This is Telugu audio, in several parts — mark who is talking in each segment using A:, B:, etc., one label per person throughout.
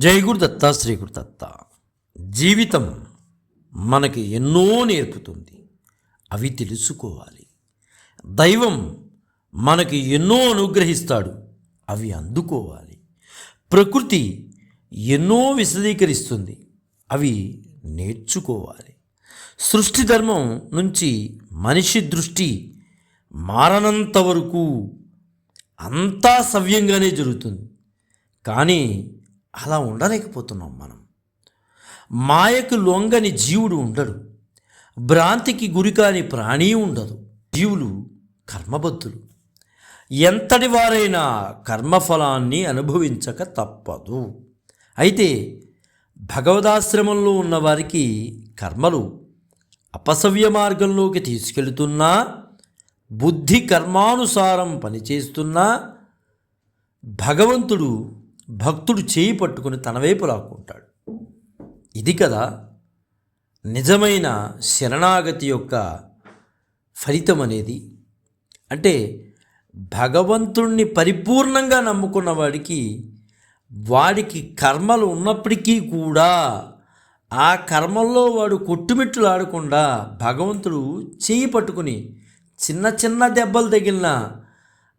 A: జై గురుదత్త శ్రీ గురుదత్త జీవితం మనకి ఎన్నో నేర్పుతుంది. అవి తెలుసుకోవాలి. దైవం మనకి ఎన్నో అనుగ్రహిస్తాడు. అవి అందుకోవాలి. ప్రకృతి ఎన్నో విశదీకరిస్తుంది. అవి నేర్చుకోవాలి. సృష్టి ధర్మం నుంచి మనిషి దృష్టి మారనంత వరకు అంతా సవ్యంగానే జరుగుతుంది. కానీ అలా ఉండలేకపోతున్నాం మనం. మాయకు లొంగని జీవుడు ఉండడు. భ్రాంతికి గురికాని ప్రాణి ఉండదు. జీవులు కర్మబద్ధులు. ఎంతటి వారైనా కర్మఫలాన్ని అనుభవించక తప్పదు. అయితే భగవదాశ్రమంలో ఉన్నవారికి కర్మలు అపసవ్య మార్గంలోకి తీసుకెళ్తున్నా బుద్ధి కర్మానుసారం పనిచేస్తున్నా భగవంతుడు భక్తుడు చేయి పట్టుకుని తన వైపు లాక్కుంటాడు. ఇది కదా నిజమైన శరణాగతి యొక్క ఫలితం అనేది అంటే భగవంతుణ్ణి పరిపూర్ణంగా నమ్ముకున్న వాడికి వాడికి కర్మలు ఉన్నప్పటికీ కూడా ఆ కర్మల్లో వాడు కొట్టుమిట్లు ఆడకుండా భగవంతుడు చేయి పట్టుకుని చిన్న చిన్న దెబ్బలు తగిలిన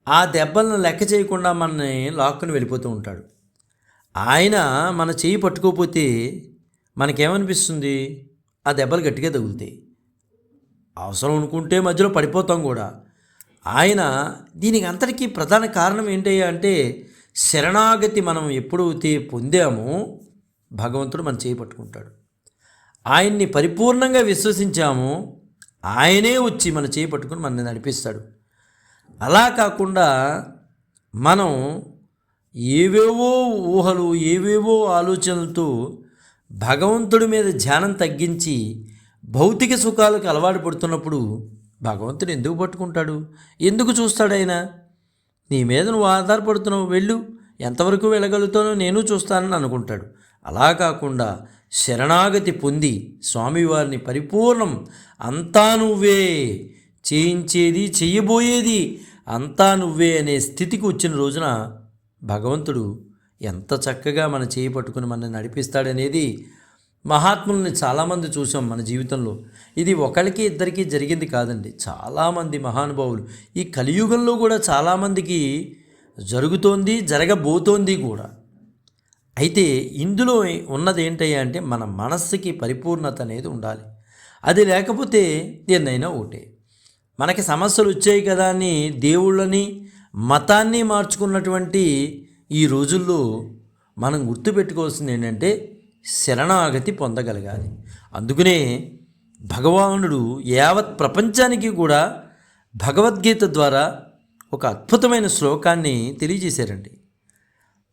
A: ఆ దెబ్బలను లెక్క చేయకుండా మనని లాక్కుని వెళ్ళిపోతూ ఉంటాడు. ఆయన మన చేయి పట్టుకోకపోతే మనకేమనిపిస్తుంది? ఆ దెబ్బలు గట్టిగా తగులుతాయి. అవసరం అనుకుంటే మధ్యలో పడిపోతాం కూడా. ఆయన దీనికి అంతటికీ ప్రధాన కారణం ఏంటయ్యా అంటే శరణాగతి మనం ఎప్పుడైతే పొందామో భగవంతుడు మన చేయి పట్టుకుంటాడు. ఆయన్ని పరిపూర్ణంగా విశ్వసించామో ఆయనే వచ్చి మన చేయి పట్టుకుని మనల్ని నడిపిస్తాడు. అలా కాకుండా మనం ఏవేవో ఊహలు ఏవేవో ఆలోచనలతో భగవంతుడి మీద ధ్యానం తగ్గించి భౌతిక సుఖాలకు అలవాటు పడుతున్నప్పుడు భగవంతుడు ఎందుకు పట్టుకుంటాడు? ఎందుకు చూస్తాడైనా నీ మీద నువ్వు ఆధారపడుతున్నావు వెళ్ళు. ఎంతవరకు వెళ్ళగలుగుతానో నేను చూస్తానని అనుకుంటాడు. అలా కాకుండా శరణాగతి పొంది స్వామివారిని పరిపూర్ణం అంతా నువ్వే చేయించేది చెయ్యబోయేది అంతా నువ్వే అనే స్థితికి వచ్చిన రోజున భగవంతుడు ఎంత చక్కగా మన చేయి పట్టుకుని మనల్ని నడిపిస్తాడనేది మహాత్ముల్ని చాలామంది చూసాం మన జీవితంలో. ఇది ఒకరికి ఇద్దరికి జరిగింది కాదండి. చాలామంది మహానుభావులు. ఈ కలియుగంలో కూడా చాలామందికి జరుగుతోంది జరగబోతోంది కూడా. అయితే ఇందులో ఉన్నది ఏంటయ్యా అంటే మన మనస్సుకి పరిపూర్ణత అనేది ఉండాలి. అది లేకపోతే దేన్నైనా ఒకటే మనకి సమస్యలు వచ్చాయి కదా అని దేవుళ్ళని మతాన్ని మార్చుకున్నటువంటి ఈ రోజుల్లో మనం గుర్తుపెట్టుకోవాల్సింది ఏంటంటే శరణాగతి పొందగలగాలి. అందుకనే భగవానుడు యావత్ ప్రపంచానికి కూడా భగవద్గీత ద్వారా ఒక అద్భుతమైన శ్లోకాన్ని తెలియజేశారండి.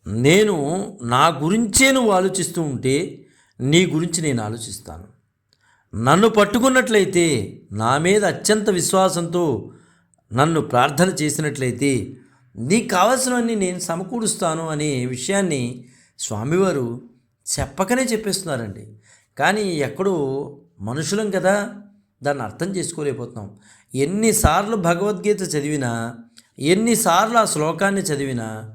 A: నేను నా గురించే నువ్వు ఆలోచిస్తూ ఉంటే నీ గురించి నేను ఆలోచిస్తాను. నన్ను పట్టుకున్నట్లయితే నా మీద అత్యంత విశ్వాసంతో నన్ను ప్రార్థన చేసినట్లయితే నీకు కావాల్సినవన్నీ నేను సమకూరుస్తాను అనే విషయాన్ని స్వామివారు చెప్పకనే చెప్పేస్తున్నారండి. కానీ ఎక్కడో మనుషులం కదా దాన్ని అర్థం చేసుకోలేకపోతున్నాం. ఎన్నిసార్లు భగవద్గీత చదివినా ఎన్నిసార్లు ఆ శ్లోకాన్ని చదివినా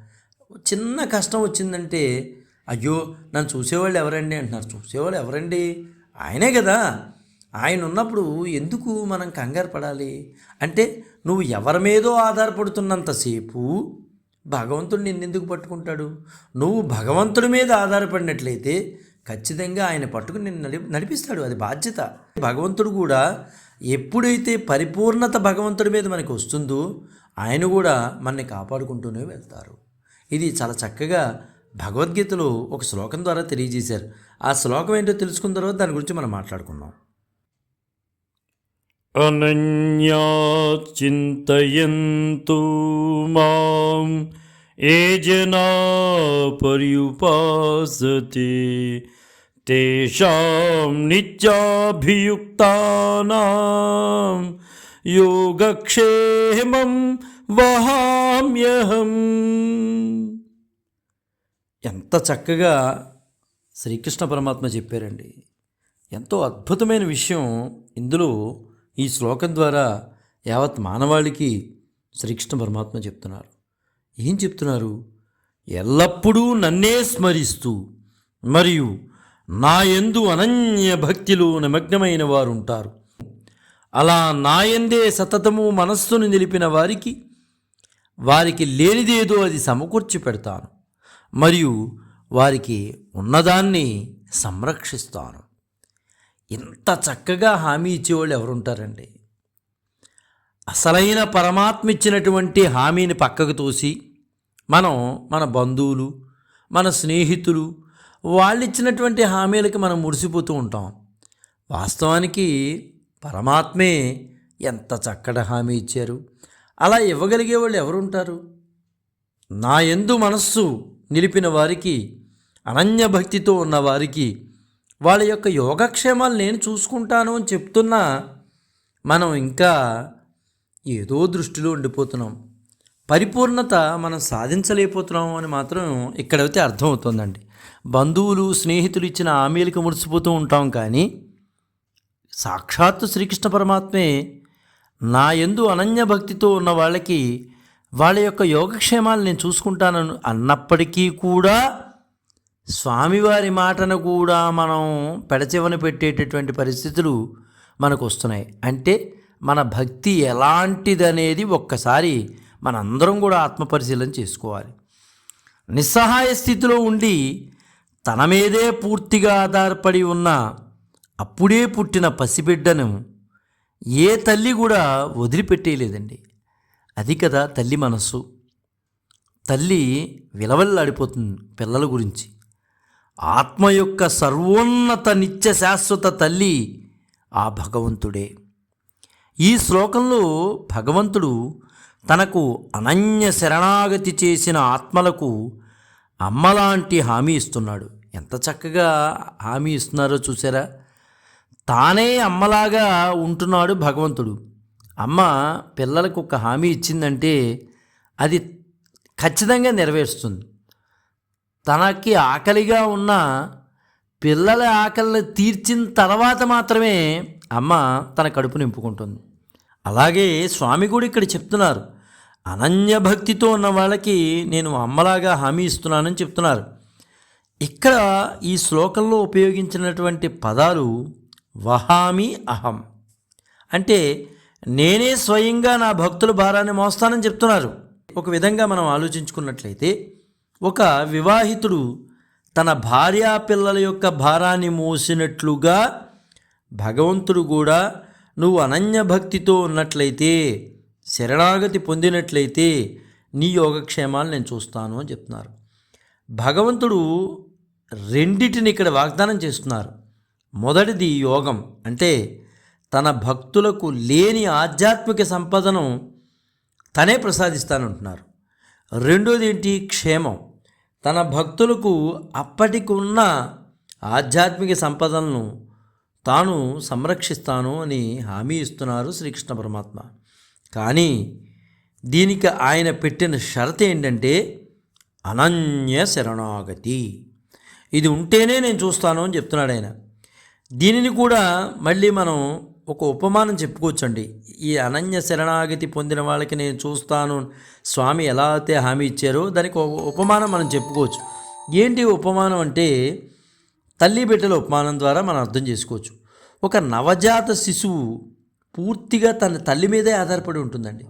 A: చిన్న కష్టం వచ్చిందంటే అయ్యో నన్ను చూసేవాళ్ళు ఎవరండి అంటున్నారు. చూసేవాళ్ళు ఎవరండి? ఆయనే కదా. ఆయన ఉన్నప్పుడు ఎందుకు మనం కంగారు పడాలి? అంటే నువ్వు ఎవరి మీదో ఆధారపడుతున్నంతసేపు భగవంతుడు నిన్నెందుకు పట్టుకుంటాడు? నువ్వు భగవంతుడి మీద ఆధారపడినట్లయితే ఖచ్చితంగా ఆయన పట్టుకుని నిన్ను నడి నడిపిస్తాడు. అది బాధ్యత. భగవంతుడు కూడా ఎప్పుడైతే పరిపూర్ణత భగవంతుడి మీద మనకి వస్తుందో ఆయన కూడా మనని కాపాడుకుంటూనే వెళ్తారు. ఇది చాలా చక్కగా భగవద్గీతలో ఒక శ్లోకం ద్వారా తెలియజేశారు. ఆ శ్లోకం ఏంటో తెలుసుకున్న తర్వాత దాని గురించి మనం మాట్లాడుకుందాం.
B: అనన్యా చింతయంతు మాం ఏ జనా పర్యుపాసతే తేషాం నిత్యాభియుక్తానాం యోగక్షేమం వహామ్యహం
A: ఎంత చక్కగా శ్రీకృష్ణ పరమాత్మ చెప్పారండి. ఎంతో అద్భుతమైన విషయం ఇందులో ఈ శ్లోకం ద్వారా యావత్ మానవాళికి శ్రీకృష్ణ పరమాత్మ చెప్తున్నారు. ఏం చెప్తున్నారు? ఎల్లప్పుడూ నన్నే స్మరిస్తూ మరియు నా ఎందు అనన్య భక్తిలో నిమగ్నమైన వారు ఉంటారు అలా నాయందే సతతము మనస్సును నిలిపిన వారికి వారికి లేనిదేదో అది సమకూర్చి పెడతాను మరియు వారికి ఉన్నదాన్ని సంరక్షిస్తాను. ఇంత చక్కగా హామీ ఇచ్చేవాళ్ళు ఎవరుంటారండి? అసలైన పరమాత్మ ఇచ్చినటువంటి హామీని పక్కకు తోసి మనం మన బంధువులు మన స్నేహితులు వాళ్ళు ఇచ్చినటువంటి హామీలకి మనం మురిసిపోతూ ఉంటాం. వాస్తవానికి పరమాత్మే ఎంత చక్కటి హామీ ఇచ్చారు. అలా ఇవ్వగలిగే వాళ్ళు ఎవరుంటారు? నా ఎందు మనస్సు నిలిపిన వారికి అనన్య భక్తితో ఉన్న వారికి వాళ్ళ యొక్క యోగక్షేమాలు నేను చూసుకుంటాను అని చెప్తున్నా మనం ఇంకా ఏదో దృష్టిలో ఉండిపోతున్నాం. పరిపూర్ణత మనం సాధించలేకపోతున్నాం అని మాత్రం ఇక్కడైతే అర్థమవుతుందండి. బంధువులు స్నేహితులు ఇచ్చిన హామీలకు మురిసిపోతూ ఉంటాం కానీ సాక్షాత్తు శ్రీకృష్ణ పరమాత్మే నా ఎందు అనన్య భక్తితో ఉన్న వాళ్ళకి వాళ్ళ యొక్క యోగక్షేమాలు నేను చూసుకుంటానని అన్నప్పటికీ కూడా స్వామివారి మాటను కూడా మనం పెడచెవన పెట్టేటటువంటి పరిస్థితులు మనకు వస్తున్నాయి అంటే మన భక్తి ఎలాంటిదనేది ఒక్కసారి మనందరం కూడా ఆత్మపరిశీలన చేసుకోవాలి. నిస్సహాయ స్థితిలో ఉండి తన మీదే పూర్తిగా ఆధారపడి ఉన్న అప్పుడే పుట్టిన పసిబిడ్డను ఏ తల్లి కూడా వదిలిపెట్టేయలేదండి. అది కదా తల్లి మనస్సు. తల్లి విలవల్లాడిపోతుంది పిల్లల గురించి. ఆత్మ యొక్క సర్వోన్నత నిత్య శాశ్వత తల్లి ఆ భగవంతుడే. ఈ శ్లోకంలో భగవంతుడు తనకు అనన్య శరణాగతి చేసిన ఆత్మలకు అమ్మలాంటి హామీ ఇస్తున్నాడు. ఎంత చక్కగా హామీ ఇస్తున్నారో చూసారా? తానే అమ్మలాగా ఉంటున్నాడు భగవంతుడు. అమ్మ పిల్లలకు ఒక హామీ ఇచ్చిందంటే అది ఖచ్చితంగా నెరవేరుస్తుంది. తనకి ఆకలిగా ఉన్న పిల్లల ఆకలిని తీర్చిన తర్వాత మాత్రమే అమ్మ తన కడుపు నింపుకుంటుంది. అలాగే స్వామి కూడా ఇక్కడ చెప్తున్నారు. అనన్య భక్తితో ఉన్న వాళ్ళకి నేను అమ్మలాగా హామీ ఇస్తున్నానని చెప్తున్నారు. ఇక్కడ ఈ శ్లోకంలో ఉపయోగించినటువంటి పదాలు వహామి అహం. అంటే నేనే స్వయంగా నా భక్తుల భారాన్ని మోస్తానని చెప్తున్నారు. ఒక విధంగా మనం ఆలోచించుకున్నట్లయితే ఒక వివాహితుడు తన భార్యా పిల్లల యొక్క భారాన్ని మోసినట్లుగా భగవంతుడు కూడా నువ్వు అనన్య భక్తితో ఉన్నట్లయితే శరణాగతి పొందినట్లయితే నీ యోగక్షేమాలు నేను చూస్తాను అని చెప్తున్నారు. భగవంతుడు రెండిటిని ఇక్కడ వాగ్దానం చేస్తున్నారు. మొదటిది యోగం అంటే తన భక్తులకు లేని ఆధ్యాత్మిక సంపదను తనే ప్రసాదిస్తానంటున్నారు. రెండోది ఏంటి? క్షేమం. తన భక్తులకు అప్పటికున్న ఆధ్యాత్మిక సంపదలను తాను సంరక్షిస్తాను అని హామీ ఇస్తున్నారు శ్రీకృష్ణ పరమాత్మ. కానీ దీనికి ఆయన పెట్టిన షరత్ ఏంటంటే అనన్య శరణాగతి. ఇది ఉంటేనే నేను చూస్తాను అని చెప్తున్నాడు ఆయన. దీనిని కూడా మళ్ళీ మనం ఒక ఉపమానం చెప్పుకోవచ్చండి. ఈ అనన్య శరణాగతి పొందిన వాళ్ళకి నేను చూస్తాను. స్వామి ఎలా అయితే హామీ ఇచ్చారో దానికి ఒక ఉపమానం మనం చెప్పుకోవచ్చు. ఏంటి ఉపమానం అంటే తల్లి బిడ్డల ఉపమానం ద్వారా మనం అర్థం చేసుకోవచ్చు. ఒక నవజాత శిశువు పూర్తిగా తన తల్లి మీదే ఆధారపడి ఉంటుందండి.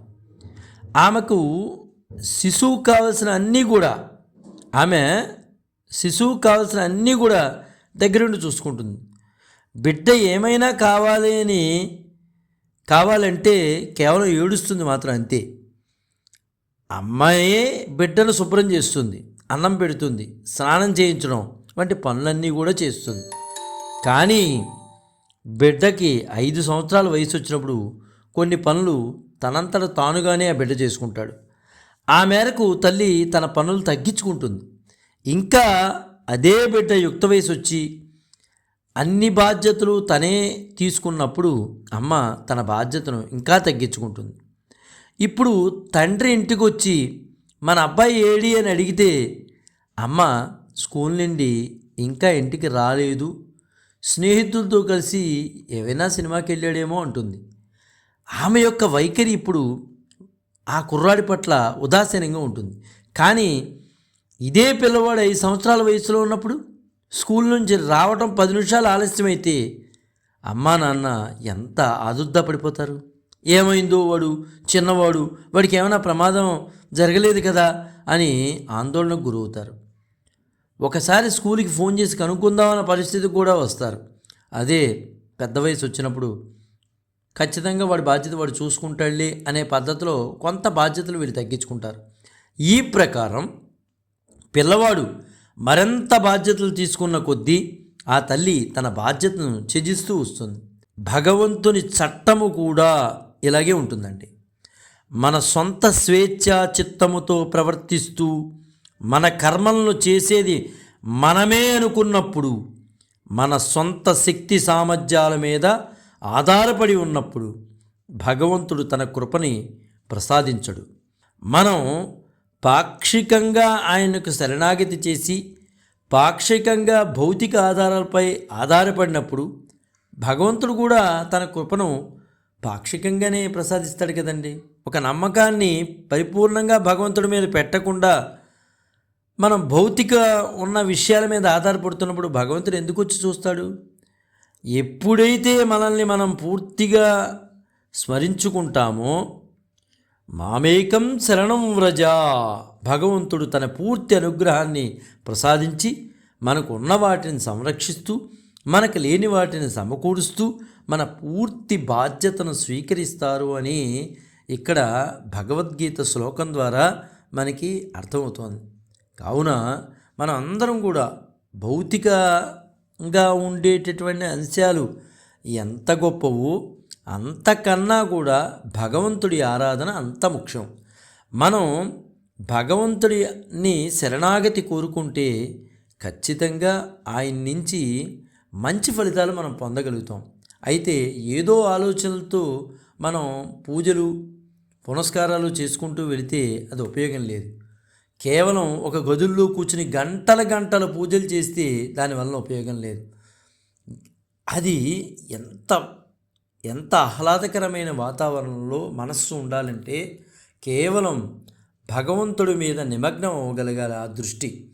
A: ఆమెకు శిశువు కావలసిన అన్నీ కూడా ఆమె శిశువు కావలసిన అన్నీ కూడా దగ్గరుండి చూసుకుంటుంది. బిడ్డ ఏమైనా కావాలి అని కావాలంటే కేవలం ఏడుస్తుంది మాత్రం అంతే. అమ్మాయే బిడ్డను శుభ్రం చేస్తుంది అన్నం పెడుతుంది స్నానం చేయించడం వంటి పనులన్నీ కూడా చేస్తుంది. కానీ బిడ్డకి ఐదు సంవత్సరాల వయసు వచ్చినప్పుడు కొన్ని పనులు తనంతట తానుగానే ఆ బిడ్డ చేసుకుంటాడు. ఆ మేరకు తల్లి తన పనులు తగ్గించుకుంటుంది. ఇంకా అదే బిడ్డ యుక్త వయసు వచ్చి అన్ని బాధ్యతలు తనే తీసుకున్నప్పుడు అమ్మ తన బాధ్యతను ఇంకా తగ్గించుకుంటుంది. ఇప్పుడు తండ్రి ఇంటికి వచ్చి మన అబ్బాయి ఏడి అని అడిగితే అమ్మ స్కూల్ నుండి ఇంకా ఇంటికి రాలేదు స్నేహితులతో కలిసి ఏవైనా సినిమాకి వెళ్ళాడేమో అంటుంది. ఆమె యొక్క వైఖరి ఇప్పుడు ఆ కుర్రాడి పట్ల ఉదాసీనంగా ఉంటుంది. కానీ ఇదే పిల్లవాడు ఐదు సంవత్సరాల వయసులో ఉన్నప్పుడు స్కూల్ నుంచి రావటం పది నిమిషాలు ఆలస్యమైతే అమ్మా నాన్న ఎంత ఆదుర్దా పడిపోతారు? ఏమైందో వాడు? చిన్నవాడు? వాడికి ఏమైనా ప్రమాదం జరగలేదు కదా? అని ఆందోళనకు గురవుతారు. ఒకసారి స్కూల్కి ఫోన్ చేసి కనుక్కుందామన్న పరిస్థితి కూడా వస్తారు. అదే పెద్ద వయసు వచ్చినప్పుడు ఖచ్చితంగా వాడి బాధ్యత వాడు చూసుకుంటాడులే అనే పద్ధతిలో కొంత బాధ్యతలు వీళ్ళు తగ్గించుకుంటారు. ఈ ప్రకారం పిల్లవాడు మరింత బాధ్యతలు తీసుకున్న కొద్దీ ఆ తల్లి తన బాధ్యతను త్యజిస్తూ వస్తుంది. భగవంతుని చట్టము కూడా ఇలాగే ఉంటుందండి. మన సొంత స్వేచ్ఛా చిత్తముతో ప్రవర్తిస్తూ మన కర్మలను చేసేది మనమే అనుకున్నప్పుడు మన సొంత శక్తి సామర్థ్యాల మీద ఆధారపడి ఉన్నప్పుడు భగవంతుడు తన కృపని ప్రసాదించడు. మనం పాక్షికంగా ఆయనకు శరణాగతి చేసి పాక్షికంగా భౌతిక ఆధారాలపై ఆధారపడినప్పుడు భగవంతుడు కూడా తన కృపను పాక్షికంగానే ప్రసాదిస్తాడు కదండి. ఒక నమ్మకాన్ని పరిపూర్ణంగా భగవంతుడి మీద పెట్టకుండా మనం భౌతిక ఉన్న విషయాల మీద ఆధారపడుతున్నప్పుడు భగవంతుడు ఎందుకు వచ్చి చూస్తాడు? ఎప్పుడైతే మనల్ని మనం పూర్తిగా స్మరించుకుంటామో మామేకం శరణం వ్రజ. భగవంతుడు తన పూర్తి అనుగ్రహాన్ని ప్రసాదించి మనకు ఉన్న వాటిని సంరక్షిస్తూ మనకు లేని వాటిని సమకూరుస్తూ మన పూర్తి బాధ్యతను స్వీకరిస్తారు అని ఇక్కడ భగవద్గీత శ్లోకం ద్వారా మనకి అర్థమవుతోంది. కావున మనం అందరం కూడా భౌతికంగా ఉండేటటువంటి అంశాలు ఎంత గొప్పవో అంతకన్నా కూడా భగవంతుడి ఆరాధన అంత ముఖ్యం. మనం భగవంతుడిని శరణాగతి కోరుకుంటే ఖచ్చితంగా ఆయన నుంచి మంచి ఫలితాలు మనం పొందగలుగుతాం. అయితే ఏదో ఆలోచనలతో మనం పూజలు పునస్కారాలు చేసుకుంటూ వెళితే అది ఉపయోగం లేదు. కేవలం ఒక గదుల్లో కూర్చుని గంటల గంటల పూజలు చేస్తే దానివల్ల ఉపయోగం లేదు. అది ఎంత ఎంత ఆహ్లాదకరమైన వాతావరణంలో మనస్సు ఉండాలంటే కేవలం భగవంతుడి మీద నిమగ్నం అవ్వగలగాలి ఆ దృష్టి.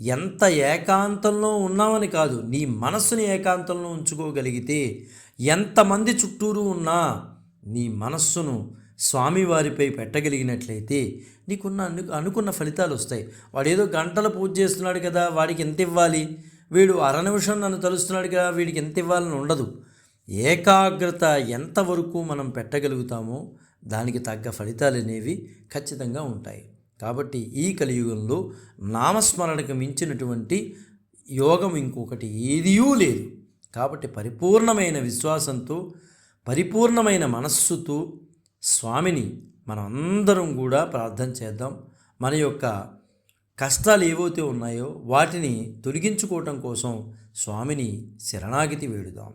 A: ఎంత ఏకాంతంలో ఉన్నామని కాదు నీ మనస్సుని ఏకాంతంలో ఉంచుకోగలిగితే ఎంతమంది చుట్టూరు ఉన్నా నీ మనస్సును స్వామివారిపై పెట్టగలిగినట్లయితే నీకున్న అను అనుకున్న ఫలితాలు వస్తాయి. వాడు ఏదో గంటలు పూజ చేస్తున్నాడు కదా వాడికి ఎంత ఇవ్వాలి? వీడు అర నిమిషం నన్ను తలుస్తున్నాడు కదా వీడికి ఎంత ఇవ్వాలని ఉండదు. ఏకాగ్రత ఎంతవరకు మనం పెట్టగలుగుతామో దానికి తగ్గ ఫలితాలు అనేవి ఖచ్చితంగా ఉంటాయి. కాబట్టి ఈ కలియుగంలో నామస్మరణకు మించినటువంటి యోగం ఇంకొకటి ఏదియూ లేదు. కాబట్టి పరిపూర్ణమైన విశ్వాసంతో పరిపూర్ణమైన మనస్సుతో స్వామిని మనం అందరం కూడా ప్రార్థన చేద్దాం. మన యొక్క కష్టాలు ఏవైతే ఉన్నాయో వాటిని తొలగించుకోవటం కోసం స్వామిని శరణాగతి వేడుదాం.